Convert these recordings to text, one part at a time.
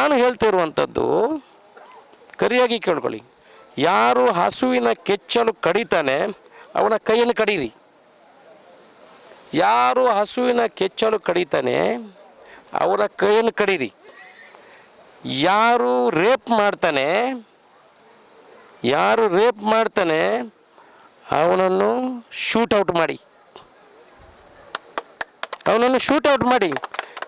ನಾನು ಹೇಳ್ತಿರುವಂಥದ್ದು ಕರಿಯಾಗಿ ಕೇಳ್ಕೊಳ್ಳಿ. ಯಾರು ಹಸುವಿನ ಕೆಚ್ಚಲು ಕಡಿತಾನೆ, ಅವನ ಕೈಯನ್ನು ಕಡೀರಿ. ಯಾರು ಹಸುವಿನ ಕೆಚ್ಚಲು ಕಡಿತಾನೆ ಅವರ ಕೈಯನ್ನು ಕಡೀರಿ. ಯಾರು ರೇಪ್ ಮಾಡ್ತಾನೆ, ಯಾರು ರೇಪ್ ಮಾಡ್ತಾನೆ, ಅವನನ್ನು ಶೂಟ್ ಔಟ್ ಮಾಡಿ. ಅವನನ್ನು ಶೂಟ್ ಔಟ್ ಮಾಡಿ.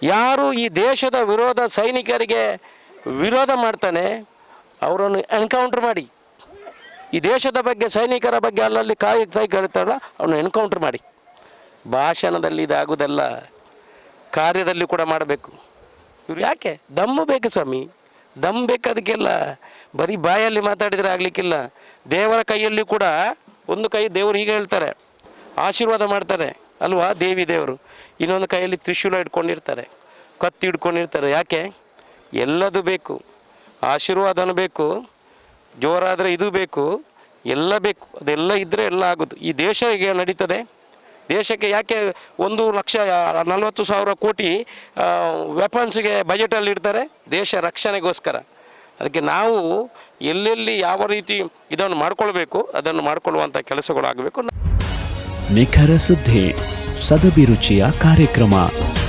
ಯಾರು ಈ ದೇಶದ ವಿರೋಧ ಸೈನಿಕರಿಗೆ ವಿರೋಧ ಮಾಡ್ತಾನೆ, ಅವರನ್ನು ಎನ್ಕೌಂಟ್ರ್ ಮಾಡಿ. ಈ ದೇಶದ ಬಗ್ಗೆ, ಸೈನಿಕರ ಬಗ್ಗೆ ಅಲ್ಲಲ್ಲಿ ಕಾಯಿ ತಾಯಿ ಕೇಳ್ತಾರಲ್ಲ, ಅವನು ಎನ್ಕೌಂಟ್ರ್ ಮಾಡಿ. ಭಾಷಣದಲ್ಲಿ ಇದಾಗುವುದಲ್ಲ ಕಾರ್ಯದಲ್ಲಿ ಕೂಡ ಮಾಡಬೇಕು. ಇವ್ರು ಯಾಕೆ? ದಮ್ಮು ಬೇಕು ಸ್ವಾಮಿ. ದಮ್ ಅದಕ್ಕೆಲ್ಲ ಬರೀ ಬಾಯಲ್ಲಿ ಮಾತಾಡಿದರೆ ಆಗಲಿಕ್ಕಿಲ್ಲ. ದೇವರ ಕೈಯಲ್ಲಿ ಕೂಡ ಒಂದು ಕೈ ದೇವರು ಹೀಗೆ ಹೇಳ್ತಾರೆ. ಆಶೀರ್ವಾದ ಮಾಡ್ತಾರೆ. ಅಲ್ವಾ? ದೇವಿ ದೇವರು. ಇನ್ನೊಂದು ಕೈಯಲ್ಲಿ ತ್ರಿಶೂಲ ಇಟ್ಕೊಂಡಿರ್ತಾರೆ. ಕತ್ತಿ ಹಿಡ್ಕೊಂಡಿರ್ತಾರೆ ಯಾಕೆ? ಎಲ್ಲದು ಬೇಕು. ಆಶೀರ್ವಾದನೂ ಬೇಕು. ಜೋರಾದರೆ ಇದು ಬೇಕು. ಎಲ್ಲ ಬೇಕು. ಅದೆಲ್ಲ ಇದ್ದರೆ ಎಲ್ಲ ಆಗೋದು. ಈ ದೇಶ ಈಗ ನಡೀತದೆ? ದೇಶಕ್ಕೆ ಯಾಕೆ ಒಂದು ಲಕ್ಷ, ನಲವತ್ತು ಸಾವಿರ ಕೋಟಿ ವೆಪನ್ಸ್ಗೆ ಬಜೆಟಲ್ಲಿ ಇಡ್ತಾರೆ? ದೇಶ ರಕ್ಷಣೆಗೋಸ್ಕರ. ಅದಕ್ಕೆ ನಾವು ಎಲ್ಲೆಲ್ಲಿ ಯಾವ ರೀತಿ ಇದನ್ನು ಮಾಡ್ಕೊಳ್ಬೇಕು, ಅದನ್ನು ಮಾಡಿಕೊಳ್ಳುವಂಥ ಕೆಲಸಗಳು ಆಗಬೇಕು. ನಿಖರ ಸುದ್ದಿ, ಸದಭಿರುಚಿಯ ಕಾರ್ಯಕ್ರಮ.